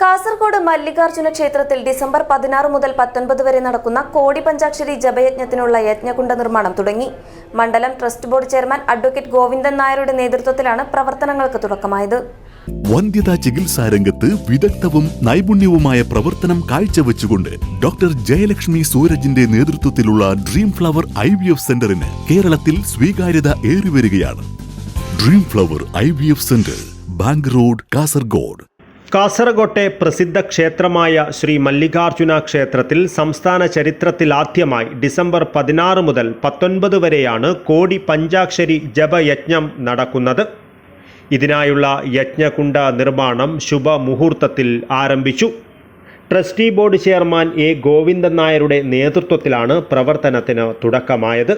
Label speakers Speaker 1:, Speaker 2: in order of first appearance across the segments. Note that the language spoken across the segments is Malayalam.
Speaker 1: കാസർഗോഡ് മല്ലികാർജുന ക്ഷേത്രത്തിൽ ഡിസംബർ പതിനാറ് മുതൽ പത്തൊൻപത് വരെ നടക്കുന്ന കോടി പഞ്ചാക്ഷരി ജപയജ്ഞത്തിനുള്ള യജ്ഞകുണ്ട നിർമ്മാണം തുടങ്ങി. മണ്ഡലം trust board chairman advocate Govindan നായരുടെ നേതൃത്വത്തിലാണ് പ്രവർത്തനങ്ങൾക്ക് തുടക്കമായത്.
Speaker 2: വന്ധ്യതാ ചികിത്സാ രംഗത്ത് വിദഗ്ധവും നൈപുണ്യവുമായ പ്രവർത്തനം കാഴ്ചവെച്ചുകൊണ്ട് ഡോക്ടർ ജയലക്ഷ്മി സൂരജിന്റെ നേതൃത്വത്തിലുള്ള dream flower I V F സെന്ററിന് കേരളത്തിൽ സ്വീകാര്യത ഏറിവരികയാണ്. Dream flower I V F centre bank road Kasaragod
Speaker 3: കാസർഗോട്ടെ പ്രസിദ്ധ ക്ഷേത്രമായ ശ്രീ മല്ലികാർജുന ക്ഷേത്രത്തിൽ സംസ്ഥാന ചരിത്രത്തിൽ ആദ്യമായി ഡിസംബർ പതിനാറ് മുതൽ പത്തൊൻപത് വരെയാണ് കോടി പഞ്ചാക്ഷരി ജപയജ്ഞം നടക്കുന്നത്. ഇതിനായുള്ള യജ്ഞകുണ്ട നിർമ്മാണം ശുഭമുഹൂർത്തത്തിൽ ആരംഭിച്ചു. Trustee board chairman A Govindan നായരുടെ നേതൃത്വത്തിലാണ് പ്രവർത്തനത്തിന് തുടക്കമായത്.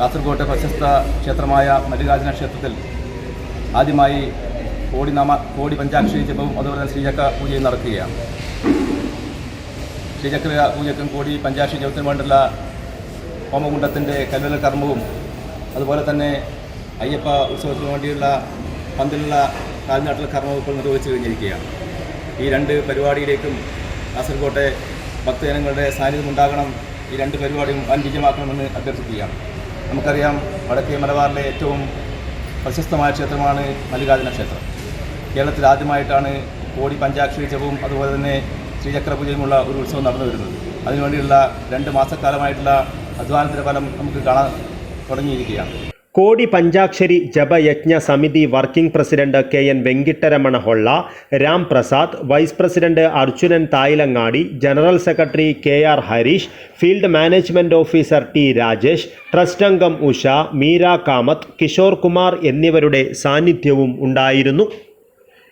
Speaker 4: കാസർഗോട്ടെ പ്രശസ്ത ക്ഷേത്രമായ മല്ലികാർജുന ക്ഷേത്രത്തിൽ ആദ്യമായി കോടി നാമ കോടി പഞ്ചാക്ഷരി ജപവും അതുപോലെ തന്നെ ശ്രീചക്ര പൂജയും നടക്കുകയാണ്. ശ്രീചക്ര പൂജക്കും കോടി പഞ്ചാക്ഷരി ജപത്തിനും വേണ്ടുള്ള ഹോമകുണ്ടത്തിന്റെ കല്ലുകൾ കർമ്മവും അതുപോലെ തന്നെ അയ്യപ്പ ഉത്സവത്തിന് വേണ്ടിയുള്ള പന്തിലുള്ള കാൽനാട്ടിൽ കർമ്മവും ഇപ്പോൾ നിർവഹിച്ചു കഴിഞ്ഞിരിക്കുകയാണ്. ഈ രണ്ട് പരിപാടിയിലേക്കും കാസർഗോട്ടെ ഭക്തജനങ്ങളുടെ സാന്നിധ്യം ഉണ്ടാകണം. ഈ രണ്ട് പരിപാടിയും വൻ അഭ്യർത്ഥിക്കുകയാണ്. നമുക്കറിയാം വടക്കേ മലബാറിലെ ഏറ്റവും പ്രശസ്തമായ ക്ഷേത്രമാണ് മല്ലികാർജുന ക്ഷേത്രം. കേരളത്തിൽ ആദ്യമായിട്ടാണ് കോടി പഞ്ചാക്ഷരി ജപവും അതുപോലെ തന്നെ ശ്രീചക്രപൂജയുമുള്ള ഒരു ഉത്സവം നടന്നു വരുന്നത്. അതിനുവേണ്ടിയുള്ള രണ്ട് മാസക്കാലമായിട്ടുള്ള അധ്വാനത്തിന്റെ ഫലം നമുക്ക് കാണാൻ തുടങ്ങിയിരിക്കുകയാണ്.
Speaker 3: കോടി പഞ്ചാക്ഷരി ജപയജ്ഞ സമിതി working president K N Venkataramana Holla Ram Prasad vice president Arjunan Thayilangadi general secretary K R Harish field management officer T Rajesh trust അംഗം ഉഷ മീര കാമത്ത് കിഷോർ കുമാർ എന്നിവരുടെ സാന്നിധ്യവും ഉണ്ടായിരുന്നു.